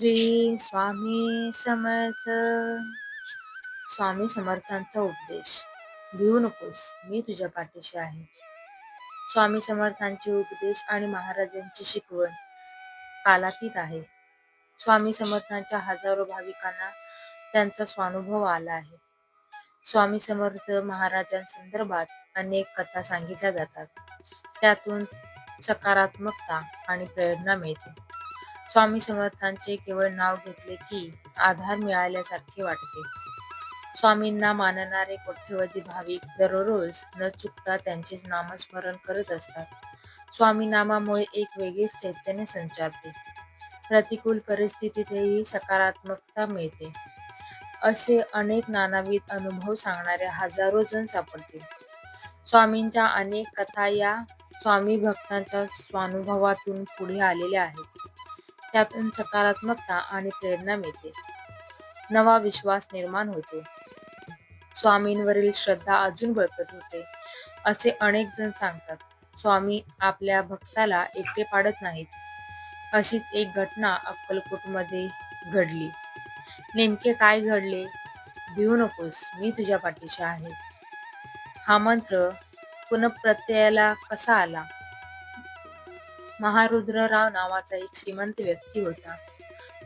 श्री स्वामी समर्थ. स्वामी समर्थांचा उपदेश. भिवू नकोस मी तुझ्या पाठीशी आहे. स्वामी समर्थांचे उपदेश आणि महाराजांची शिकवण कालातीत आहे. स्वामी समर्थांच्या हजारो भाविकांना त्यांचा स्वानुभव आला आहे. स्वामी समर्थ महाराजांसंदर्भात अनेक कथा सांगितल्या जातात. त्यातून सकारात्मकता आणि प्रेरणा मिळते. स्वामी समर्थांचे केवळ नाव घेतले की आधार मिळाल्यासारखे वाटते. स्वामींना मानणारे कोट्यवधी भाविक दररोज न चुकता त्यांचे नामस्मरण करत असतात. स्वामी नामामुळे एक वेगळीच चैतन्य संचारते. प्रतिकूल परिस्थितीतही सकारात्मकता मिळते. असे अनेक नानाविध अनुभव सांगणारे हजारो जण सापडतील. स्वामींच्या अनेक कथा या स्वामी भक्तांच्या स्वानुभवातून पुढे आलेल्या आहेत. त्यातून सकारात्मकता आणि प्रेरणा मिळते. नवा विश्वास निर्माण होतो. स्वामींवरील श्रद्धा अजून बळकट होते असे अनेक जण सांगतात. स्वामी आपल्या भक्ताला एकटे पाडत नाहीत. अशीच एक घटना अक्कलकोटमध्ये घडली. नेमके काय घडले? भिवू नकोस मी तुझ्या पाठीशी आहे. हा मंत्र पुनप्रत्ययाला कसा आला? महारुद्रराव नावाचा एक श्रीमंत व्यक्ती होता.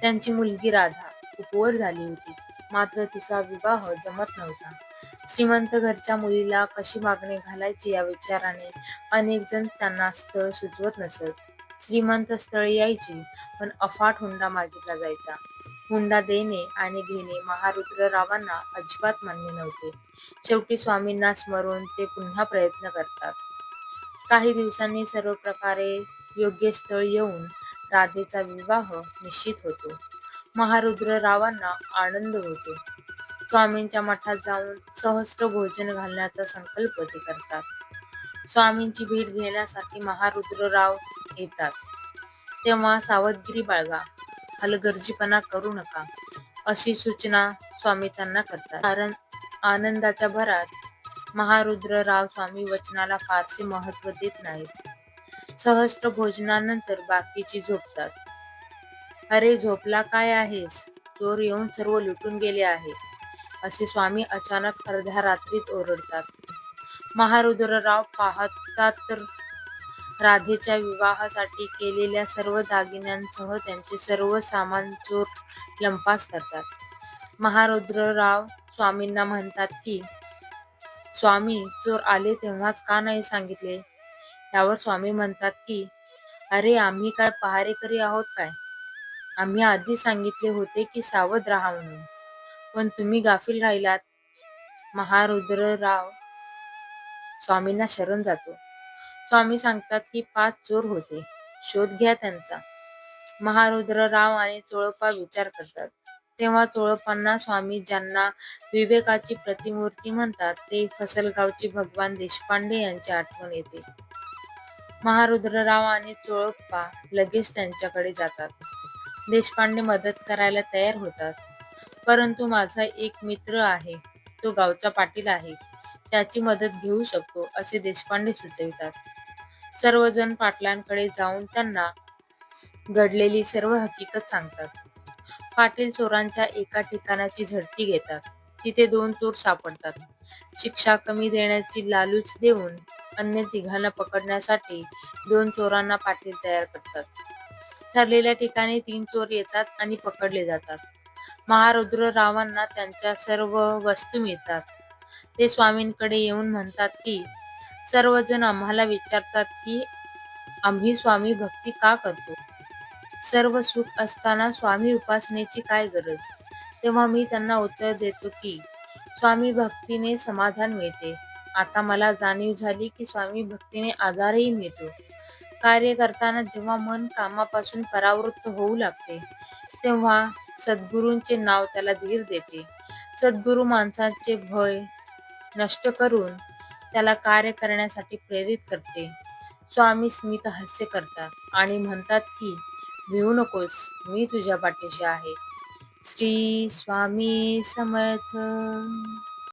त्यांची मुलगी राधा उपवर झाली होती. मात्र तिचा विवाह जमत नव्हता. श्रीमंत घरच्या मुलीला कशी मागणी घालायची या विचाराने अनेक जण त्यांना स्थळ सुचवत नसत. श्रीमंत स्थळ यायची पण अफाट हुंडा मागितला जायचा. हुंडा देणे आणि घेणे महारुद्ररावांना अजिबात मान्य नव्हते. शेवटी स्वामींना स्मरून ते पुन्हा प्रयत्न करतात. काही दिवसांनी सर्व प्रकारे योग्य स्थळ येऊन राधेचा विवाह निश्चित होतो. महारुद्ररावांना आनंद होतो. स्वामींच्या मठात जाऊन सहस्त्र भोजन घालण्याचा संकल्प ते करतात. स्वामींची भेट घेण्यासाठी महारुद्रराव येतात. तेव्हा सावधगिरी बाळगा हलगर्जीपणा करू नका अशी सूचना स्वामी त्यांना करतात. कारण आनंदाच्या भरात महारुद्रराव स्वामी वचनाला फारसे महत्त्व देत नाहीत. सहस्त्र भोजनानंतर बाकीची झोपतात. अरे झोपला काय आहेस? चोर येऊन सर्व लुटून गेले आहे असे स्वामी अचानक अर्ध्या रात्रीत ओरडतात. महारुद्रराव पाहतात तर राधेच्या विवाहासाठी केलेल्या सर्व दागिन्यांसह त्यांचे सर्व सामान चोर लंपास करतात. महारुद्रराव स्वामींना म्हणतात की स्वामी चोर आले तेव्हाच का नाही सांगितले? त्यावर स्वामी म्हणतात की अरे आम्ही काय पहारेकरी आहोत काय? आम्ही आधी सांगितले होते की सावध राहा म्हणून. पण तुम्ही गाफील राहिलात. महारुद्रराव स्वामींना शरण जातो. स्वामी सांगतात की पाच चोर होते. शोध घ्या त्यांचा. महारुद्रराव आणि चोळपा विचार करतात. तेव्हा चोळपांना स्वामी ज्यांना विवेकाची प्रतिमूर्ती म्हणतात ते फसलगावचे भगवान देशपांडे यांची आठवण येते. महारुद्रराव आणि चोळप्पा लगेच त्यांच्याकडे जातात. देशपांडे मदत करायला तयार होतात. परंतु माझा एक मित्र आहे तो गावचा पाटील आहे. त्याची मदत घेऊ शकतो असे देशपांडे सुचवितात. सर्वजण पाटलांकडे जाऊन त्यांना घडलेली सर्व हकीकत सांगतात. पाटील चोरांच्या एका ठिकाणाची झडती घेतात. तिथे दोन चोर सापडतात. शिक्षा कमी देण्याची लालूच देऊन अन्य तिघांना पकडण्यासाठी दोन चोरांना पाटील तयार करतात. ठरलेल्या ठिकाणी तीन चोर येतात आणि पकडले जातात. महारुद्ररावांना त्यांच्या सर्व वस्तू मिळतात. ते स्वामींकडे येऊन म्हणतात की सर्वजण आम्हाला विचारतात की आम्ही स्वामी भक्ती का करतो? सर्व सुख असताना स्वामी उपासनेची काय गरज? तेव्हा मी त्यांना उत्तर देतो की स्वामी भक्तीने समाधान मिळते. आता मला जाणीव झाली की स्वामी भक्तीने आधारही मिळतो. कार्य करताना जेव्हा मन कामापासून परावृत्त होऊ लागते तेव्हा सद्गुरूंचे नाव त्याला धीर देते. सद्गुरू माणसाचे भय नष्ट करून त्याला कार्य करण्यासाठी प्रेरित करते. स्वामी स्मित हास्य करतात आणि म्हणतात की भिवू नकोस मी तुझ्या पाठीशी आहे. श्री स्वामी समर्थ।